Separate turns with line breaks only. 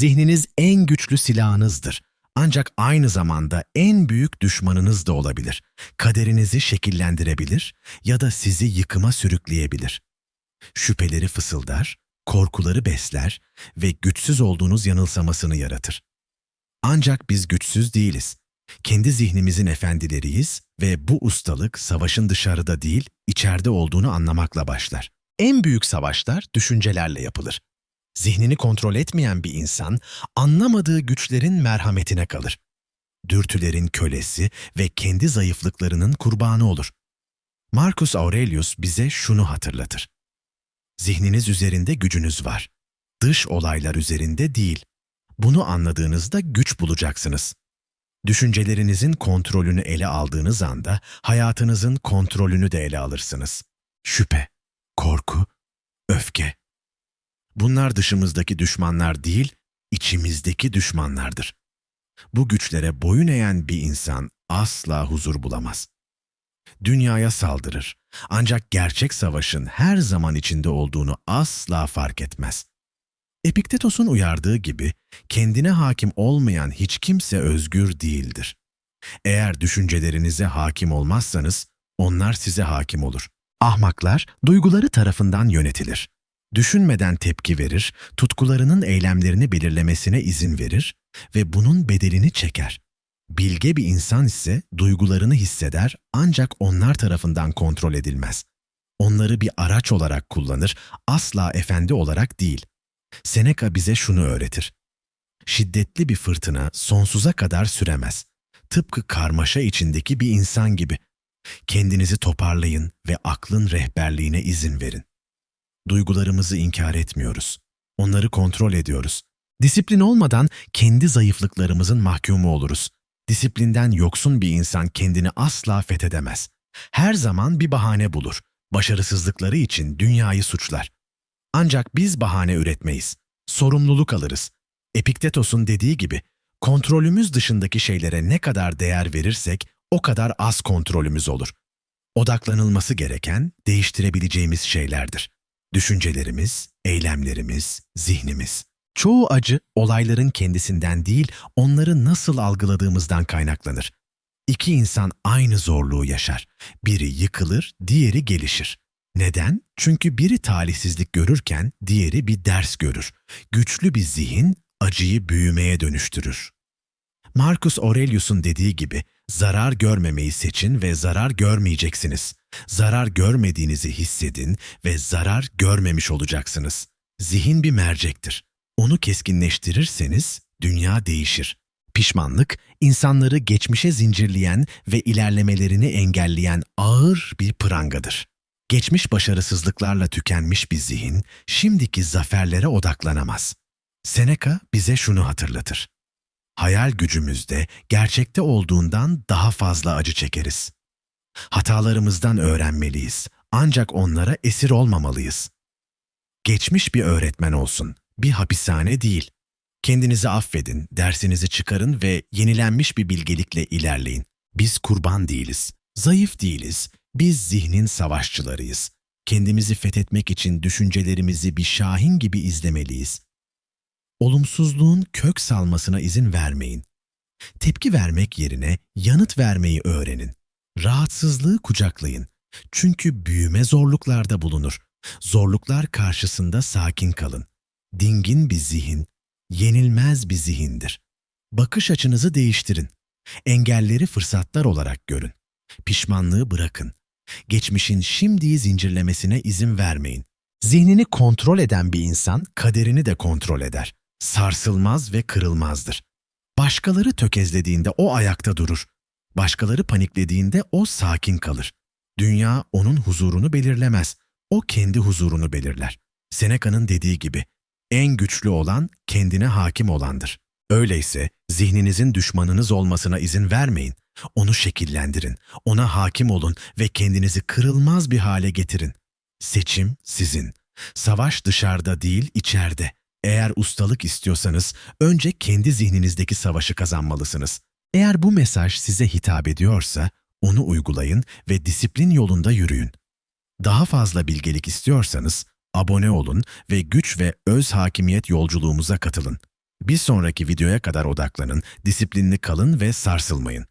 Zihniniz en güçlü silahınızdır. Ancak aynı zamanda en büyük düşmanınız da olabilir. Kaderinizi şekillendirebilir ya da sizi yıkıma sürükleyebilir. Şüpheleri fısıldar, korkuları besler ve güçsüz olduğunuz yanılsamasını yaratır. Ancak biz güçsüz değiliz. Kendi zihnimizin efendileriyiz ve bu ustalık savaşın dışarıda değil, içeride olduğunu anlamakla başlar. En büyük savaşlar düşüncelerle yapılır. Zihnini kontrol etmeyen bir insan, anlamadığı güçlerin merhametine kalır. Dürtülerin kölesi ve kendi zayıflıklarının kurbanı olur. Marcus Aurelius bize şunu hatırlatır. Zihniniz üzerinde gücünüz var. Dış olaylar üzerinde değil. Bunu anladığınızda güç bulacaksınız. Düşüncelerinizin kontrolünü ele aldığınız anda hayatınızın kontrolünü de ele alırsınız. Şüphe, korku, öfke. Bunlar dışımızdaki düşmanlar değil, içimizdeki düşmanlardır. Bu güçlere boyun eğen bir insan asla huzur bulamaz. Dünyaya saldırır. Ancak gerçek savaşın her zaman içinde olduğunu asla fark etmez. Epiktetos'un uyardığı gibi kendine hakim olmayan hiç kimse özgür değildir. Eğer düşüncelerinize hakim olmazsanız onlar size hakim olur. Ahmaklar duyguları tarafından yönetilir. Düşünmeden tepki verir, tutkularının eylemlerini belirlemesine izin verir ve bunun bedelini çeker. Bilge bir insan ise duygularını hisseder ancak onlar tarafından kontrol edilmez. Onları bir araç olarak kullanır, asla efendi olarak değil. Seneca bize şunu öğretir. Şiddetli bir fırtına sonsuza kadar süremez. Tıpkı karmaşa içindeki bir insan gibi. Kendinizi toparlayın ve aklın rehberliğine izin verin. Duygularımızı inkar etmiyoruz. Onları kontrol ediyoruz. Disiplin olmadan kendi zayıflıklarımızın mahkumu oluruz. Disiplinden yoksun bir insan kendini asla fethedemez. Her zaman bir bahane bulur. Başarısızlıkları için dünyayı suçlar. Ancak biz bahane üretmeyiz. Sorumluluk alırız. Epiktetos'un dediği gibi, kontrolümüz dışındaki şeylere ne kadar değer verirsek o kadar az kontrolümüz olur. Odaklanılması gereken, değiştirebileceğimiz şeylerdir. Düşüncelerimiz, eylemlerimiz, zihnimiz. Çoğu acı olayların kendisinden değil, onları nasıl algıladığımızdan kaynaklanır. İki insan aynı zorluğu yaşar. Biri yıkılır, diğeri gelişir. Neden? Çünkü biri talihsizlik görürken diğeri bir ders görür. Güçlü bir zihin acıyı büyümeye dönüştürür. Marcus Aurelius'un dediği gibi zarar görmemeyi seçin ve zarar görmeyeceksiniz. Zarar görmediğinizi hissedin ve zarar görmemiş olacaksınız. Zihin bir mercektir. Onu keskinleştirirseniz dünya değişir. Pişmanlık, insanları geçmişe zincirleyen ve ilerlemelerini engelleyen ağır bir prangadır. Geçmiş başarısızlıklarla tükenmiş bir zihin, şimdiki zaferlere odaklanamaz. Seneca bize şunu hatırlatır. Hayal gücümüzde gerçekte olduğundan daha fazla acı çekeriz. Hatalarımızdan öğrenmeliyiz, ancak onlara esir olmamalıyız. Geçmiş bir öğretmen olsun, bir hapishane değil. Kendinizi affedin, dersinizi çıkarın ve yenilenmiş bir bilgelikle ilerleyin. Biz kurban değiliz, zayıf değiliz, biz zihnin savaşçılarıyız. Kendimizi fethetmek için düşüncelerimizi bir şahin gibi izlemeliyiz. Olumsuzluğun kök salmasına izin vermeyin. Tepki vermek yerine yanıt vermeyi öğrenin. Rahatsızlığı kucaklayın. Çünkü büyüme zorluklarda bulunur. Zorluklar karşısında sakin kalın. Dingin bir zihin, yenilmez bir zihindir. Bakış açınızı değiştirin. Engelleri fırsatlar olarak görün. Pişmanlığı bırakın. Geçmişin şimdiyi zincirlemesine izin vermeyin. Zihnini kontrol eden bir insan kaderini de kontrol eder. Sarsılmaz ve kırılmazdır. Başkaları tökezlediğinde o ayakta durur. Başkaları paniklediğinde o sakin kalır. Dünya onun huzurunu belirlemez. O kendi huzurunu belirler. Seneca'nın dediği gibi, en güçlü olan kendine hakim olandır. Öyleyse zihninizin düşmanınız olmasına izin vermeyin. Onu şekillendirin, ona hakim olun ve kendinizi kırılmaz bir hale getirin. Seçim sizin. Savaş dışarıda değil, içeride. Eğer ustalık istiyorsanız önce kendi zihninizdeki savaşı kazanmalısınız. Eğer bu mesaj size hitap ediyorsa onu uygulayın ve disiplin yolunda yürüyün. Daha fazla bilgelik istiyorsanız abone olun ve güç ve öz hakimiyet yolculuğumuza katılın. Bir sonraki videoya kadar odaklanın, disiplinli kalın ve sarsılmayın.